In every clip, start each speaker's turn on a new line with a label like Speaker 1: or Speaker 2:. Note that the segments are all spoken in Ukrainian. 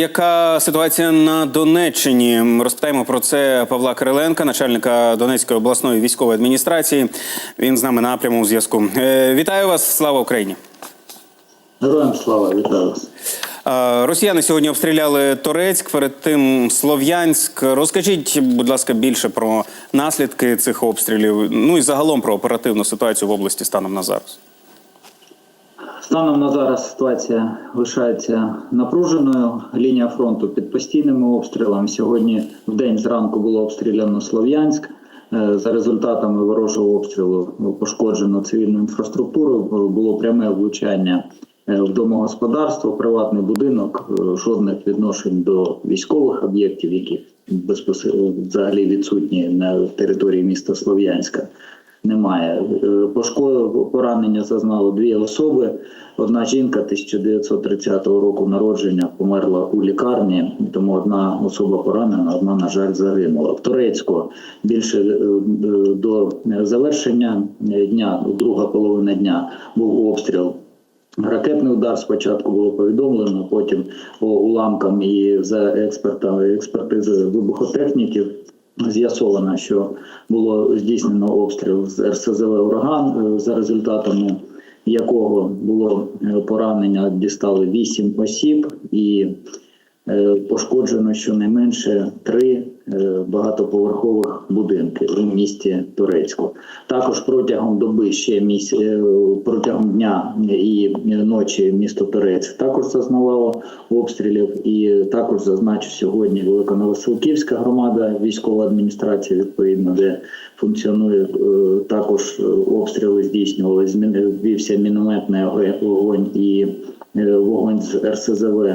Speaker 1: яка ситуація на Донеччині? Розпитаємо про це Павла Кириленка, начальника Донецької обласної військової адміністрації. Він з нами на прямому зв'язку. Е, Вітаю вас! Слава Україні!
Speaker 2: Героям слава, вітаю вас.
Speaker 1: Росіяни сьогодні обстріляли Торецьк, перед тим Слов'янськ. Розкажіть, будь ласка, більше про наслідки цих обстрілів. Ну і загалом про оперативну ситуацію в області станом на зараз.
Speaker 2: Станом на зараз ситуація лишається напруженою. Лінія фронту під постійними обстрілами. Сьогодні в день зранку було обстріляно Слов'янськ. Е, За результатами ворожого обстрілу пошкоджено цивільну інфраструктуру. Було пряме влучання е, в домогосподарство, приватний будинок. Е, Жодних відношень до військових об'єктів, які безпосередньо взагалі відсутні на території міста Слов'янська. Немає Е, Пошко- поранення зазнало дві особи. Одна жінка 1930 року народження померла у лікарні, тому одна особа поранена, одна, на жаль, загинула. В Турецьку більше е, е, до завершення дня, друга половина дня, був обстріл. Ракетний удар спочатку було повідомлено, потім по уламкам і за експертами експертизи вибухотехніків з'ясовано, що було здійснено обстріл з РСЗВ Ураган, е, за результатами якого було е, поранення, дістали 8 осіб і е, пошкоджено щонайменше три е, багатоповерхових будинки у місті Турецьку. Також протягом доби ще місь... е, протягом дня і ночі місто Турецьк також зазнавало обстрілів. І також зазначу сьогодні Великоновосилківська громада військова адміністрація, відповідно, де функціонує е, також е, обстріли здійснювали. Змін- Вівся мінометний вогонь і е, вогонь з РСЗВ.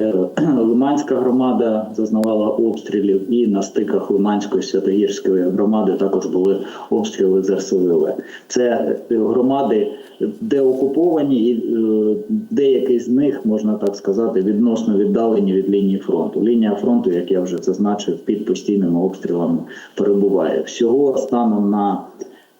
Speaker 2: Е, Лиманська громада зазнавала обстрілів, і на стиках Лиманської Святогірської громади також були обстріли з РСЗВ. Це е, громади деокуповані, і е, деякі з них можна так сказати відносно віддалені від лінії фронту. Лінія фронту, як я вже зазначив, під постійними обстрілами перебуває. Всього станом на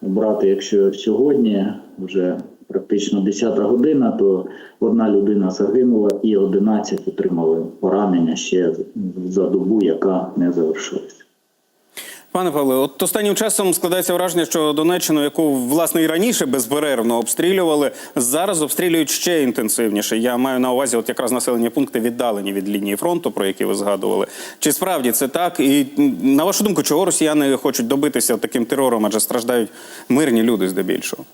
Speaker 2: брати, якщо сьогодні вже практично 10 година, то одна людина загинула і 11 отримали поранення ще за добу, яка не завершилася.
Speaker 1: Пане Павле, от останнім часом складається враження, що Донеччину, яку власне і раніше безперервно обстрілювали, зараз обстрілюють ще інтенсивніше. Я маю на увазі, от якраз населені пункти віддалені від лінії фронту, про які ви згадували. Чи справді це так? І на вашу думку, чого росіяни хочуть добитися таким терором, адже страждають мирні люди здебільшого?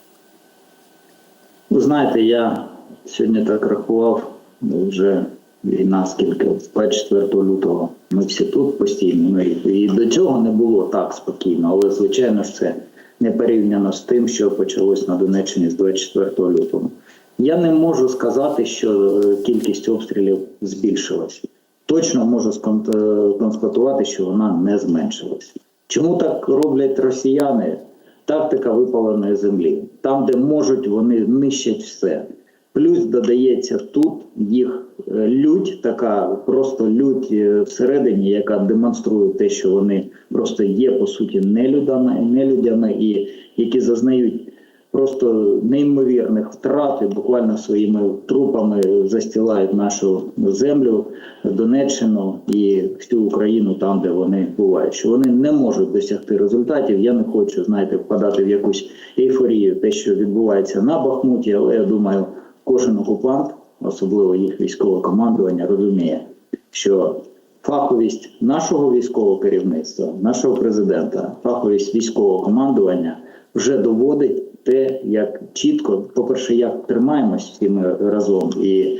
Speaker 2: Ви знаєте, я сьогодні так рахував ну, вже війна, скільки з 24 лютого. Ми всі тут постійно. Ну, і, до цього не було так спокійно, але звичайно ж це не порівняно з тим, що почалось на Донеччині з 24 лютого. Я не можу сказати, що е, кількість обстрілів збільшилась. Точно можу е, констатувати, що вона не зменшилась. Чому так роблять росіяни? Тактика випаленої землі. Там, де можуть, вони нищать все. Плюс додається тут їх е, лють, така просто лють е, всередині, яка демонструє те, що вони просто є по суті нелюдями і які зазнають просто неймовірних втрат і буквально своїми трупами застілають нашу землю, Донеччину і всю Україну там, де вони бувають. Що вони не можуть досягти результатів. Я не хочу, знаєте, впадати в якусь ейфорію, те, що відбувається на Бахмуті, але я думаю, кожен окупант, особливо їх військове командування, розуміє, що фаховість нашого військового керівництва, нашого президента, фаховість військового командування вже доводить те, як чітко, по-перше, як тримаємось всі ми разом, і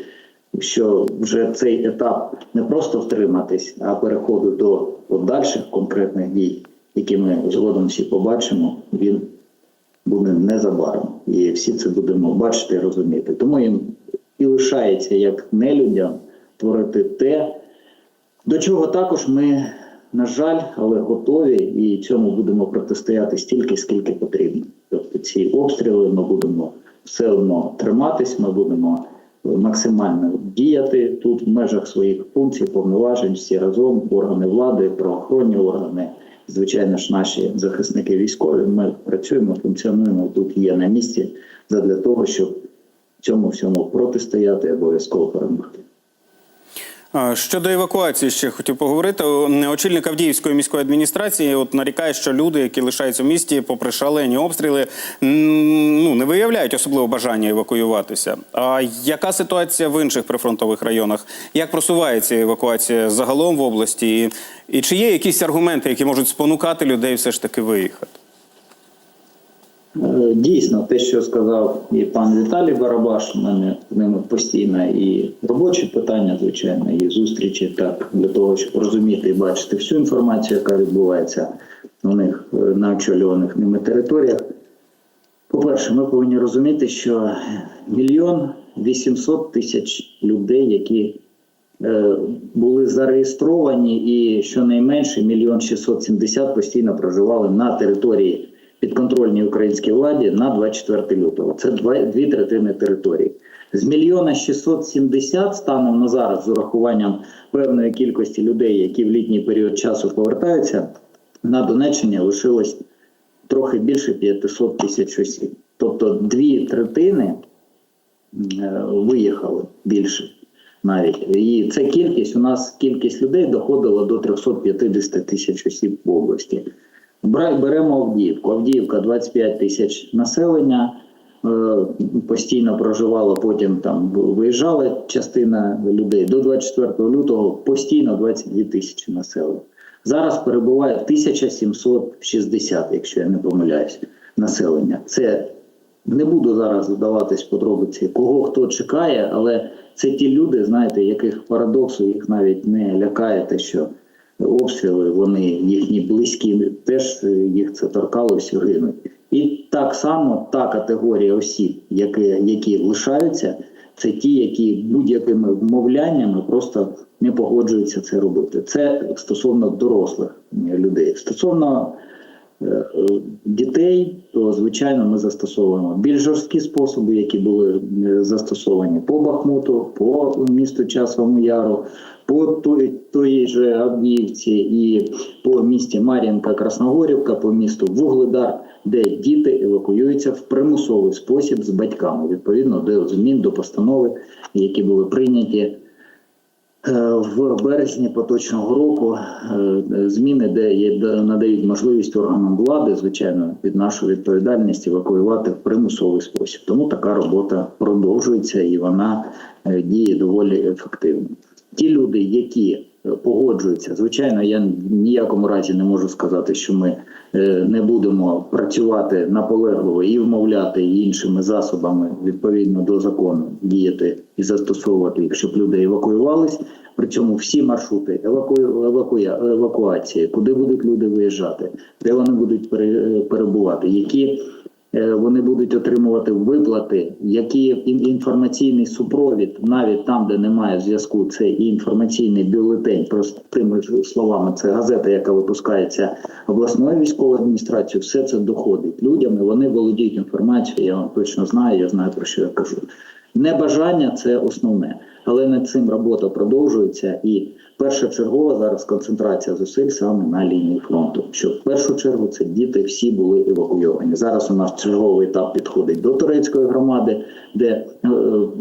Speaker 2: що вже цей етап не просто втриматись, а переходу до подальших конкретних дій, які ми згодом всі побачимо, він буде незабаром. І всі це будемо бачити і розуміти. Тому їм і лишається як нелюдям творити те, до чого також ми, на жаль, але готові, і цьому будемо протистояти стільки, скільки потрібно. Тобто ці обстріли ми будемо все одно триматись, ми будемо максимально діяти тут в межах своїх функцій, повноважень, всі разом, органи влади, правоохоронні органи, звичайно ж, наші захисники військові. Ми працюємо, функціонуємо тут, є на місці для того, щоб цьому всьому протистояти обов'язково перемогти.
Speaker 1: Щодо евакуації ще хотів поговорити. Очільник Авдіївської міської адміністрації от нарікає, що люди, які лишаються в місті, попри шалені обстріли, ну не виявляють особливо бажання евакуюватися. А яка ситуація в інших прифронтових районах? Як просувається евакуація загалом в області? І, і чи є якісь аргументи, які можуть спонукати людей все ж таки виїхати?
Speaker 2: Е, Дійсно, те, що сказав і пан Віталій Барабаш, у мене з ними постійно і робочі питання, звичайно, і зустрічі, так для того, щоб розуміти і бачити всю інформацію, яка відбувається у них е, на очолюваних ними територіях. По-перше, ми повинні розуміти, що мільйон вісімсот тисяч людей, які е, були зареєстровані, і щонайменше мільйон 670 постійно проживали на території підконтрольній українській владі на 24 лютого. Це дві третини території. З мільйона 670 станом на зараз, з урахуванням певної кількості людей, які в літній період часу повертаються, на Донеччині лишилось трохи більше 500 тисяч осіб. Тобто дві третини е, виїхали більше навіть. І ця кількість у нас кількість людей доходила до 350 тисяч осіб в області. Беремо Авдіївку. Авдіївка 25 тисяч населення. е, Постійно проживала, потім там виїжджала частина людей. До 24 лютого постійно 22 тисячі населення. Зараз перебуває 1760, якщо я не помиляюсь, населення. Це не буду зараз вдаватись в подробиці, кого хто чекає, але це ті люди, знаєте, яких парадоксу їх навіть не лякає те, що обстріли, вони їхні близькі, теж е, їх це торкалося, гинуть. І так само та категорія осіб, які, які лишаються, це ті, які будь-якими вмовляннями просто не погоджуються це робити. Це стосовно дорослих людей. Стосовно е, е, дітей, то звичайно ми застосовуємо більш жорсткі способи, які були застосовані по Бахмуту, по місту Часовому Яру, по тої же Авдіївці і по місті Мар'їнка, Красногорівка, по місту Вугледар, де діти евакуюються в примусовий спосіб з батьками, відповідно до змін до постанови, які були прийняті е, в березні поточного року е, зміни, де надають можливість органам влади, звичайно, під нашу відповідальність евакуювати в примусовий спосіб. Тому така робота продовжується і вона е, діє доволі ефективно. Ті люди, які е, погоджуються, звичайно, я ніякому разі не можу сказати, що ми е, не будемо працювати наполегливо і вмовляти іншими засобами відповідно до закону діяти і застосовувати їх, щоб люди евакуювались. Причому всі маршрути еваку... евакуя... евакуації, куди будуть люди виїжджати, де вони будуть пере... перебувати, які вони будуть отримувати виплати, який ін- інформаційний супровід, навіть там, де немає зв'язку, це і інформаційний бюлетень. Простими словами, це газета, яка випускається обласною військовою адміністрацією. Все це доходить людям. і Вони володіють інформацією. Я вам точно знаю. Я знаю про що я кажу. Небажання це основне, але над цим робота продовжується і першочергова зараз концентрація зусиль саме на лінії фронту. Що в першу чергу це діти всі були евакуйовані. Зараз у нас черговий етап підходить до турецької громади, де е,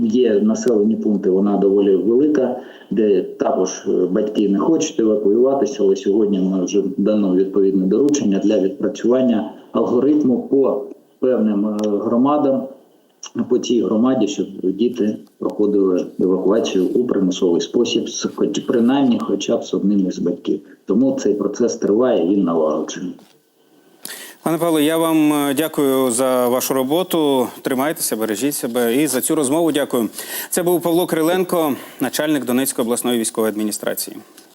Speaker 2: є населені пункти. Вона доволі велика, де також е, батьки не хочуть евакуюватися. Але сьогодні ми вже дано відповідне доручення для відпрацювання алгоритму по певним е, громадам по цій громаді, щоб діти проходили евакуацію у примусовий спосіб, хоч принаймні, хоча б з одним із батьків. Тому цей процес триває, він налагоджений.
Speaker 1: Пане Павло, я вам е, дякую за вашу роботу. Тримайтеся, бережіть себе. І за цю розмову дякую. Це був Павло Криленко, начальник Донецької обласної військової адміністрації.